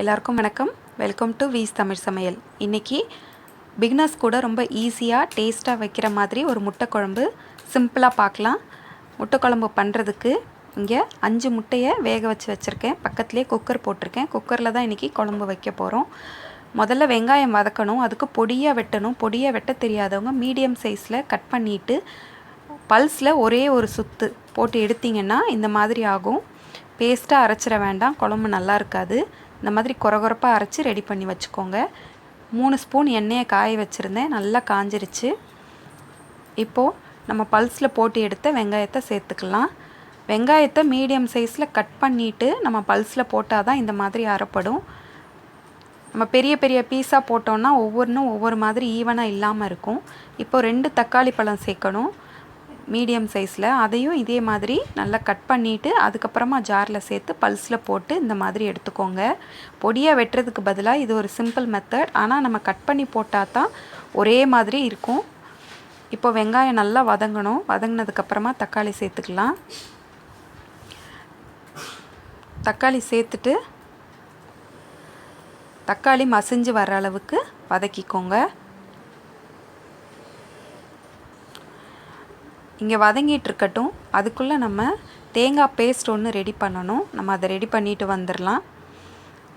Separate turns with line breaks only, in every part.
எல்லாருக்கும் வணக்கம். Welcome to views Tamil சமையல் இன்றைக்கி பிகினர்ஸ் கூட ரொம்ப ஈஸியாக டேஸ்ட்டாக வைக்கிற மாதிரி ஒரு முட்டை குழம்பு சிம்பிளாக பார்க்கலாம். முட்டை குழம்பு பண்ணுறதுக்கு இங்கே அஞ்சு முட்டையை வேக வச்சு வச்சுருக்கேன். பக்கத்துலேயே குக்கர் போட்டிருக்கேன். குக்கரில் தான் இன்றைக்கி குழம்பு வைக்க போகிறோம் முதல்ல வெங்காயம் வதக்கணும். அதுக்கு பொடியாக வெட்டணும். பொடியாக வெட்ட தெரியாதவங்க மீடியம் சைஸில் கட் பண்ணிவிட்டு பல்ஸில் ஒரே ஒரு சுத்து போட்டு எடுத்திங்கன்னா இந்த மாதிரி ஆகும். பேஸ்ட்டாக அரைச்சிட வேண்டாம். குழம்பு நல்லா இருக்காது. இந்த மாதிரி குறகுறப்பாக அரைச்சி ரெடி பண்ணி வச்சுக்கோங்க. மூணு ஸ்பூன் எண்ணெயை காய வச்சுருந்தேன். நல்லா காஞ்சிருச்சு. இப்போது நம்ம பல்ஸில் போட்டு எடுத்த வெங்காயத்தை சேர்த்துக்கலாம். வெங்காயத்தை மீடியம் சைஸில் கட் பண்ணிவிட்டு நம்ம பல்ஸில் போட்டால் தான் இந்த மாதிரி அரைப்படும். நம்ம பெரிய பெரிய பீஸாக போட்டோன்னா ஒவ்வொன்றும் ஒவ்வொரு மாதிரி ஈவனாக இல்லாமல் இருக்கும். இப்போ ரெண்டு தக்காளி பழம் சேர்க்கணும். மீடியம் சைஸில் அதையும் இதே மாதிரி நல்லா கட் பண்ணிவிட்டு அதுக்கப்புறமா ஜாரில் சேர்த்து பல்ஸில் போட்டு இந்த மாதிரி எடுத்துக்கோங்க. பொடியாக வெட்டுறதுக்கு பதிலாக இது ஒரு சிம்பிள் மெத்தட் ஆனால் நம்ம கட் பண்ணி போட்டால் தான் ஒரே மாதிரி இருக்கும். இப்போ வெங்காயம் நல்லா வதங்கணும். வதங்கினதுக்கப்புறமா தக்காளி சேர்த்துக்கலாம். தக்காளி சேர்த்துட்டு தக்காளி மசிஞ்சு வர அளவுக்கு வதக்கிக்கோங்க. இங்கே வதங்கிட்டு இருக்கட்டும் அதுக்குள்ளே நம்ம தேங்காய் பேஸ்ட் ஒன்று ரெடி பண்ணணும். நம்ம அதை ரெடி பண்ணிட்டு வந்துடலாம்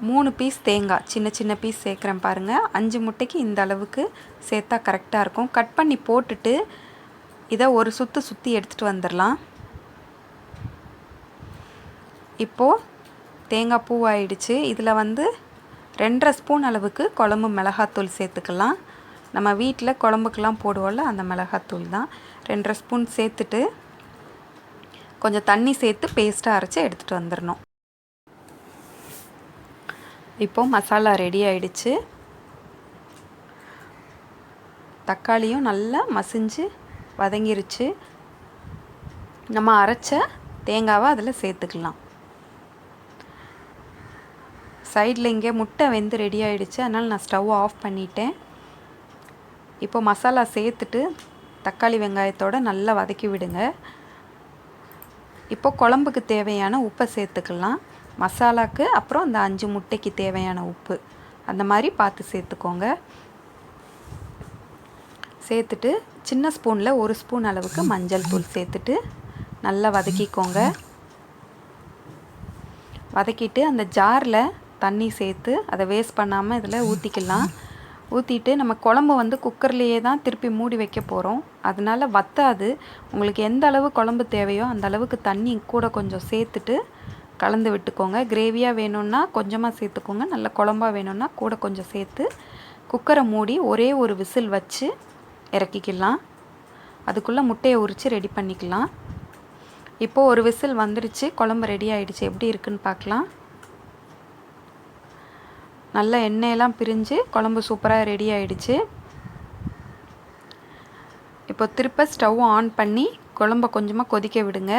மூணு பீஸ் தேங்காய். சின்ன சின்ன பீஸ் சேர்க்குறேன் பாருங்கள் அஞ்சு முட்டைக்கு இந்த அளவுக்கு சேர்த்தா கரெக்டாக இருக்கும். கட் பண்ணி போட்டுட்டு இதை ஒரு சுற்று சுற்றி எடுத்துகிட்டு வந்துடலாம் இப்போது தேங்காய் பூ ஆயிடுச்சு. இதில் வந்து ரெண்டரை ஸ்பூன் அளவுக்கு குழம்பு மிளகாத்தூள் சேர்த்துக்கலாம். நம்ம வீட்டில் குழம்புக்கெலாம் போடுவோம்ல அந்த மிளகாத்தூள் தான். ரெண்டரை ஸ்பூன் சேர்த்துட்டு கொஞ்சம் தண்ணி சேர்த்து பேஸ்ட்டாக அரைச்சி எடுத்துகிட்டு வந்துடணும். இப்போது மசாலா ரெடி ஆயிடுச்சு. தக்காளியும் நல்லா மசிஞ்சு வதங்கிருச்சு. நம்ம அரைச்ச தேங்காவை அதில் சேர்த்துக்கலாம். சைடில் இங்கே முட்டை வெந்து ரெடி ஆகிடுச்சு அதனால் நான் ஸ்டவ் ஆஃப் பண்ணிட்டேன். இப்போ மசாலா சேர்த்துட்டு தக்காளி வெங்காயத்தோடு நல்லா வதக்கி விடுங்க. இப்போ குழம்புக்கு தேவையான உப்பை சேர்த்துக்கலாம். மசாலாக்கு அப்புறம் அந்த அஞ்சு முட்டைக்கு தேவையான உப்பு. அந்த மாதிரி பார்த்து சேர்த்துக்கோங்க. சேர்த்துட்டு சின்ன ஸ்பூனில் ஒரு ஸ்பூன் அளவுக்கு மஞ்சள் தூள் சேர்த்துட்டு நல்லா வதக்கிக்கோங்க. வதக்கிட்டு அந்த ஜாரில் தண்ணி சேர்த்து அதை வேஸ்ட் பண்ணாமல் இதில் ஊற்றிக்கலாம் ஊற்றிட்டு நம்ம குழம்பு வந்து குக்கர்லேயே தான் திருப்பி மூடி வைக்க போகிறோம் அதனால் வத்தாது. உங்களுக்கு எந்த அளவு குழம்பு தேவையோ அந்த அளவுக்கு தண்ணி கூட கொஞ்சம் சேர்த்துட்டு கலந்து விட்டுக்கோங்க. கிரேவியாக வேணும்னா கொஞ்சமாக சேர்த்துக்கோங்க. நல்ல குழம்பாக வேணும்னா கூட கொஞ்சம் சேர்த்து குக்கரை மூடி ஒரே ஒரு விசில் வச்சு இறக்கிக்கலாம். அதுக்குள்ளே முட்டையை உரித்து ரெடி பண்ணிக்கலாம். இப்போது ஒரு விசில் வந்துடுச்சு குழம்பு ரெடி ஆகிடுச்சு எப்படி இருக்குன்னு பார்க்கலாம். நல்ல எண்ணெயெல்லாம் பிரிஞ்சு குழம்பு சூப்பராக ரெடி ஆயிடுச்சு. இப்போ திருப்ப ஸ்டவ் ஆன் பண்ணி குழம்ப கொஞ்சமாக கொதிக்க விடுங்க.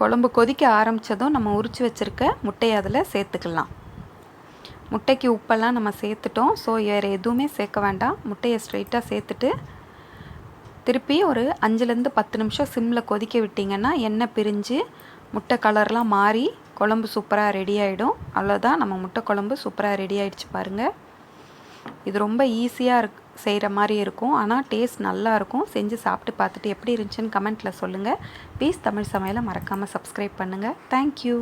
குழம்பு கொதிக்க ஆரம்பித்ததும் நம்ம உரித்து வச்சுருக்க முட்டையை அதில் சேர்த்துக்கலாம். முட்டைக்கு உப்பெல்லாம் நம்ம சேர்த்துட்டோம். ஸோ வேறு எதுவுமே சேர்க்க வேண்டாம். முட்டையை ஸ்ட்ரைட்டாக சேர்த்துட்டு திருப்பி ஒரு அஞ்சுலேருந்து பத்து நிமிஷம் சிம்மில் கொதிக்க விட்டிங்கன்னா எண்ணெய் பிரிஞ்சு முட்டை கலர்லாம் மாறி குழம்பு சூப்பராக ரெடி ஆகிடும் அவ்வளோதான் நம்ம முட்டை குழம்பு சூப்பராக ரெடி ஆகிடுச்சு பாருங்கள் இது ரொம்ப ஈஸியாக இருக் செய்கிற மாதிரி இருக்கும். ஆனால் டேஸ்ட் நல்லாயிருக்கும் செஞ்சு சாப்பிட்டு பார்த்துட்டு எப்படி இருந்துச்சுன்னு கமெண்ட்டில் சொல்லுங்கள் ப்ளீஸ் தமிழ் சமையலை மறக்காமல் சப்ஸ்கிரைப் பண்ணுங்கள் தேங்க்யூ